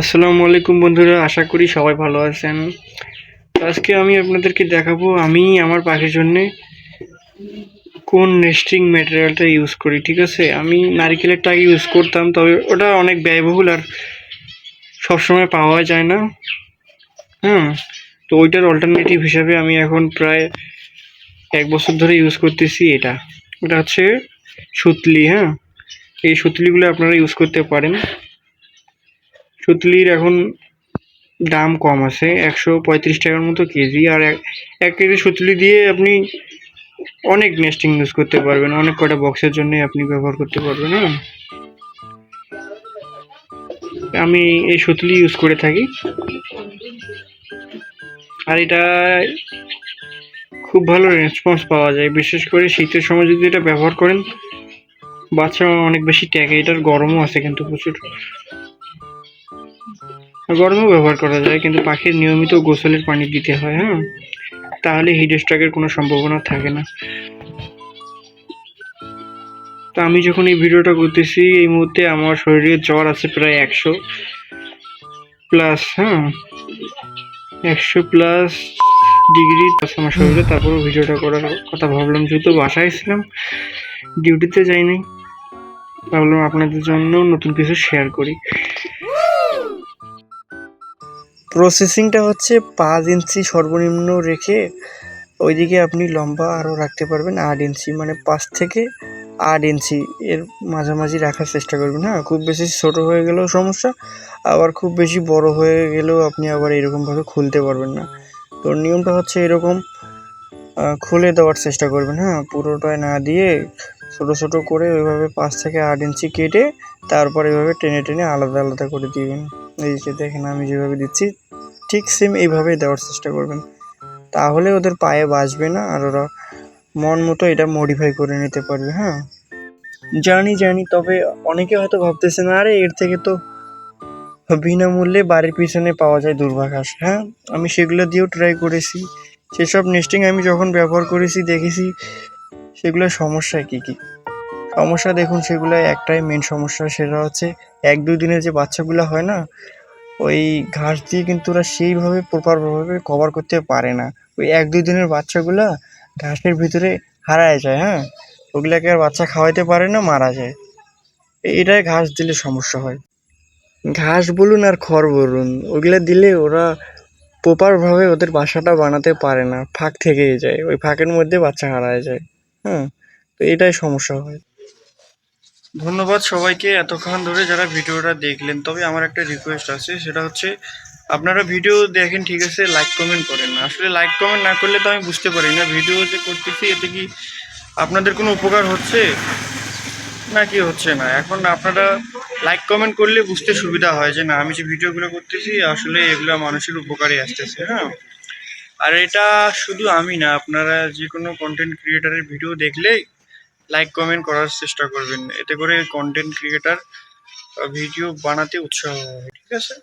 আসসালামু আলাইকুম বন্ধুরা, আশা করি সবাই ভালো আছেন। আজকে আমি আপনাদেরকে দেখাবো, আমি আমার পাখির জন্য কোন নেস্টিং ম্যাটেরিয়ালটা ইউজ করি, ঠিক আছে? আমি নারিকেলেরটা আগে ইউজ করতাম, তবে ওটা অনেক ব্যয়বহুল আর সবসময় পাওয়া যায় না। হ্যাঁ তো ওইটার অল্টারনেটিভ হিসাবে আমি এখন প্রায় এক বছর ধরে ইউজ করতেছি এটা। ওটা হচ্ছে সুতলি হ্যাঁ? এই সুতলিগুলো আপনারা ইউজ করতে পারেন। সুতলির এখন দাম কম আছে, একশো পঁয়ত্রিশ টাকার মতো কেজি। আর এক কেজি সুতলি দিয়ে আপনি অনেক নেস্টিং ইউজ করতে পারবেন, অনেক কটা বক্সের জন্য আপনি ব্যবহার করতে পারবেন হ্যাঁ। আমি এই সুতলি ইউজ করে থাকি। আর এটা খুব ভালো রেসপন্স পাওয়া যায়। বিশেষ করে শীতের সময় যদি এটা ব্যবহার করেন, বাচ্চা অনেক বেশি ট্যাগে, এটার গরমও আছে কিন্তু প্রচুর। গরমেও ব্যবহার করা যায়, কিন্তু পাখির নিয়মিত গোসলের পানি দিতে হয় হ্যাঁ? তাহলে হিট স্ট্রোকের কোনো সম্ভাবনা থাকে না। তো আমি যখন এই ভিডিওটা করতেছি, এই মুহূর্তে আমার শরীরে জ্বর আছে প্রায় একশো প্লাস হ্যাঁ? একশো প্লাস ডিগ্রি আছে আমার শরীরে। তারপরও ভিডিওটা করার কথা ভাবলাম, যেহেতু বাসায় ছিলাম ডিউটিতে যাইনি। ভাবলাম আপনাদের জন্য নতুন কিছু শেয়ার করি। প্রসেসিংটা হচ্ছে পাঁচ ইঞ্চি সর্বনিম্ন রেখে ওইদিকে আপনি লম্বা আরও রাখতে পারবেন আট ইঞ্চি মানে পাঁচ থেকে আট ইঞ্চি এর মাঝামাঝি রাখার চেষ্টা করবেন। হ্যাঁ খুব বেশি ছোট হয়ে গেলেও সমস্যা, আবার খুব বেশি বড় হয়ে গেলেও আপনি আবার এরকমভাবে খুলতে পারবেন না। তো নিয়মটা হচ্ছে এরকম খুলে দেওয়ার চেষ্টা করবেন। হ্যাঁ পুরোটায় না দিয়ে ছোট ছোট করে ওইভাবে পাঁচ থেকে আট ইঞ্চি কেটে তারপর এভাবে টেনে টেনে আলাদা আলাদা করে দিবেন। এই যে দেখেন আমি যেভাবে দিচ্ছি ঠিক সেম এইভাবেই দেওয়ার চেষ্টা করবেন। তাহলে ওদের পায়ে বাজবে না আর ওরা মন মতো এটা মডিফাই করে নিতে পারবে হ্যাঁ? জানি জানি, তবে অনেকে হয়তো ভাবতেছেন, আরে এর থেকে তো বিনামূল্যে বাড়ির পিছনে পাওয়া যায় দুর্বাঘাস হ্যাঁ? আমি সেগুলো দিয়েও ট্রাই করেছি। সেসব নেস্টিং আমি যখন ব্যবহার করেছি, দেখেছি, সেগুলোর সমস্যা কী কী? সমস্যা দেখুন, সেগুলো একটাই মেন সমস্যা, সেটা হচ্ছে এক দুই দিনের যে বাচ্চাগুলো হয় না ওই ঘাস দিয়ে কিন্তু ওরা সেইভাবে প্রপারভাবে কভার করতে পারে না। ওই এক দুই দিনের বাচ্চাগুলা ঘাসের ভিতরে হারায় যায় হ্যাঁ? ওগুলাকে আর বাচ্চা খাওয়াইতে পারে না, মারা যায়। এটাই ঘাস দিলে সমস্যা হয়। ঘাস বলুন আর খড় বলুন, ওগুলো দিলে ওরা প্রপারভাবে ওদের বাসাটা বানাতে পারে না, ফাঁক থেকেই যায়। ওই ফাঁকের মধ্যে বাচ্চা হারায় যায় হ্যাঁ? তো এটাই সমস্যা হয়। ধন্যবাদ সবাইকে এতক্ষণ ধরে যারা ভিডিওটা দেখলেন। তবে আমার একটা রিকোয়েস্ট আছে, সেটা হচ্ছে, আপনারা ভিডিও দেখেন, ঠিক আছে লাইক কমেন্ট করেন। আসলে লাইক কমেন্ট না করলে তো আমি বুঝতে পারি না ভিডিও যে করতেছি, এতে কি আপনাদের কোনো উপকার হচ্ছে? না কি হচ্ছে না? এখন আপনারা লাইক কমেন্ট করলে বুঝতে সুবিধা হয় যে, না, আমি যে ভিডিওগুলো করতেছি, আসলে এগুলো মানুষের উপকারে আসতেছে হ্যাঁ? আর এটা শুধু আমি না, আপনারা যে কোনো কন্টেন্ট ক্রিয়েটারের ভিডিও দেখলেই লাইক কমেন্ট করার চেষ্টা করবেন। এতে করে কন্টেন্ট ক্রিয়েটার ভিডিও বানাতে উৎসাহ হবে ঠিক আছে?